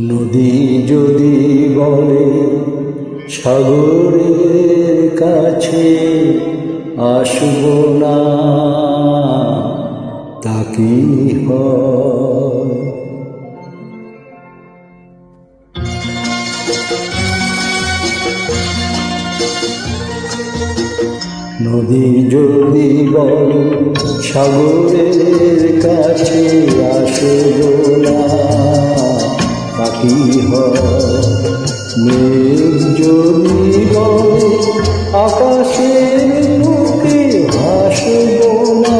নদী যদি বলে সাগরের কাছে আসব না, তা কি নদী যদি বল সাগরের কাছে আসব না পাখি মেঘ যদি আকাশের মুখে ভাসব না।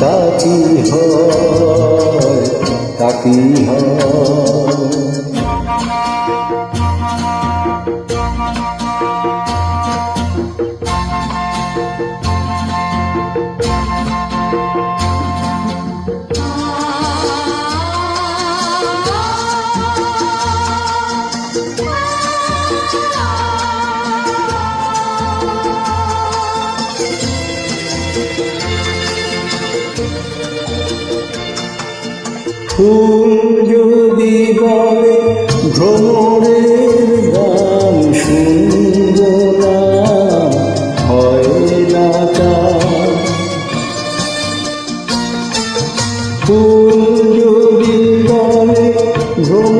তাকি হয় হয়। ফুল যদি বলে ভ্রমণের গান শুনব না হয় না ফুল যদি বলে ভ্রমণের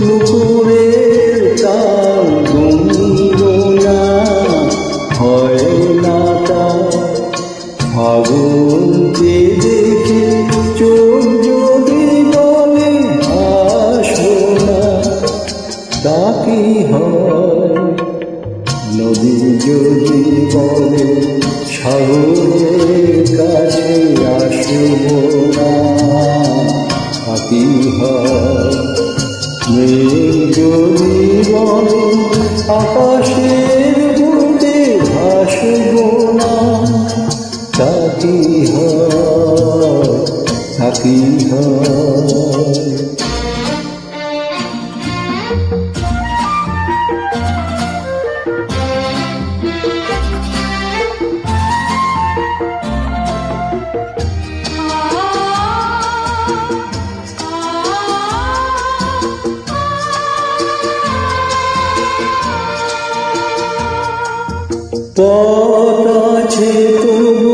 নুপুরের তাল গুনব না, হয় না তা। ফাগুনকে দেখে চোখ যদি বলে আসব না। তা কি হয়? নদী যদি বলে সাগরের যদি বলে আকাশের বুকে ভাসব না তা তা হয়। পথ আছে তবু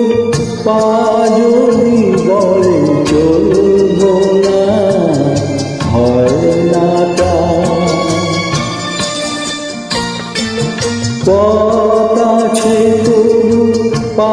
পা যদি বলে চলব না। হয় না পথ আছে তবু পা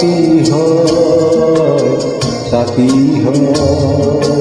কি হয় কি হয়।